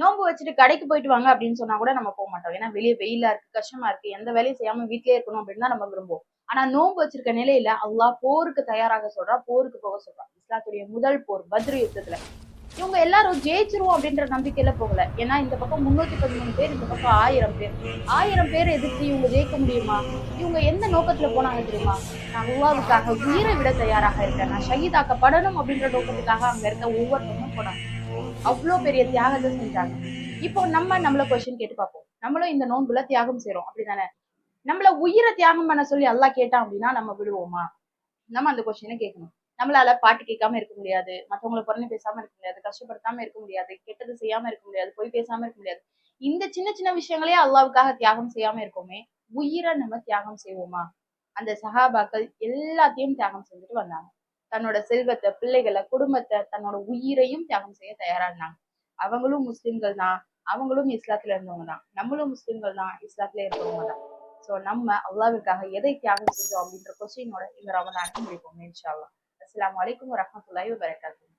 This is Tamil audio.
நோம்பு வச்சுட்டு கடைக்கு போயிட்டு வாங்க அப்படின்னு சொன்னா கூட நம்ம போக மாட்டோம். ஏன்னா வெளியே வெயிலா இருக்கு கஷ்டமா இருக்கு எந்த வேலையும் செய்யாம வீட்லயே இருக்கணும் அப்படின்னு தான் நம்ம விரும்புவோம். ஆனா நோன்பு வச்சிருக்க நிலையில அல்லாஹ் போருக்கு தயாராக சொல்றா போருக்கு போக சொல்றான் இஸ்லாத்துடைய முதல் போர் பத்ரு யுத்தத்துல. இவங்க எல்லாரும் ஜெயிச்சிருவோம் அப்படின்ற நம்பிக்கையில போகல. ஏன்னா இந்த பக்கம் முன்னூத்தி பதிமூணு பேர் இந்த பக்கம் ஆயிரம் பேர். ஆயிரம் பேர் எதிர்த்து இவங்க ஜெயிக்க முடியுமா? இவங்க எந்த நோக்கத்துல போனாங்க தெரியுமா? நான் அல்லாவுக்காக உயிரை விட தயாராக இருக்கேன். நான் ஷகிதாக்கப்படணும் அப்படின்ற நோக்கத்துக்காக அங்க இருக்க ஒவ்வொருத்தவங்களும் போனாங்க. அவ்வளோ பெரிய தியாகத்தை செஞ்சாங்க. இப்போ நம்ம நம்மள கொஸ்டின் கேட்டு பார்ப்போம். நம்மளும் இந்த நோன்புல தியாகம் செய்யறோம் அப்படிதானே? நம்மள உயிரை தியாகம் பண்ண சொல்லி எல்லாம் கேட்டான் அப்படின்னா நம்ம விடுவோமா? நம்ம அந்த கொஸ்டினை கேட்கணும். நம்மளால பாட்டு கேட்காம இருக்க முடியாது. மற்றவங்களை குறைஞ்சு பேசாம இருக்க முடியாது. கஷ்டப்படுத்தாம இருக்க முடியாது. கெட்டது செய்யாம இருக்க முடியாது. போய் பேசாம இருக்க முடியாது. இந்த சின்ன சின்ன விஷயங்களே அல்லாவுக்காக தியாகம் செய்யாம இருக்கோமே உயிரை நம்ம தியாகம் செய்வோமா? அந்த சஹாபாக்கள் எல்லாத்தையும் தியாகம் செஞ்சுட்டு வந்தாங்க. தன்னோட செல்வத்தை பிள்ளைகளை குடும்பத்தை தன்னோட உயிரையும் தியாகம் செய்ய தயாரா அவங்களும் முஸ்லிம்கள் தான். அவங்களும் இஸ்லாத்துல இருந்தவங்க தான். நம்மளும் முஸ்லிம்கள் தான். இஸ்லாத்துல இருந்தவங்க தான். சோ நம்ம அல்லாவிற்காக எதை தியாகம் செஞ்சோம் அப்படின்ற கொஸ்டினோட இந்த ரமதானுக்கு முடிப்போம் இன்ஷா அல்லாஹ் அஸ்ஸலாமு அலைக்கும் வரஹ்மத்துல்லாஹி வபரகாத்துஹு.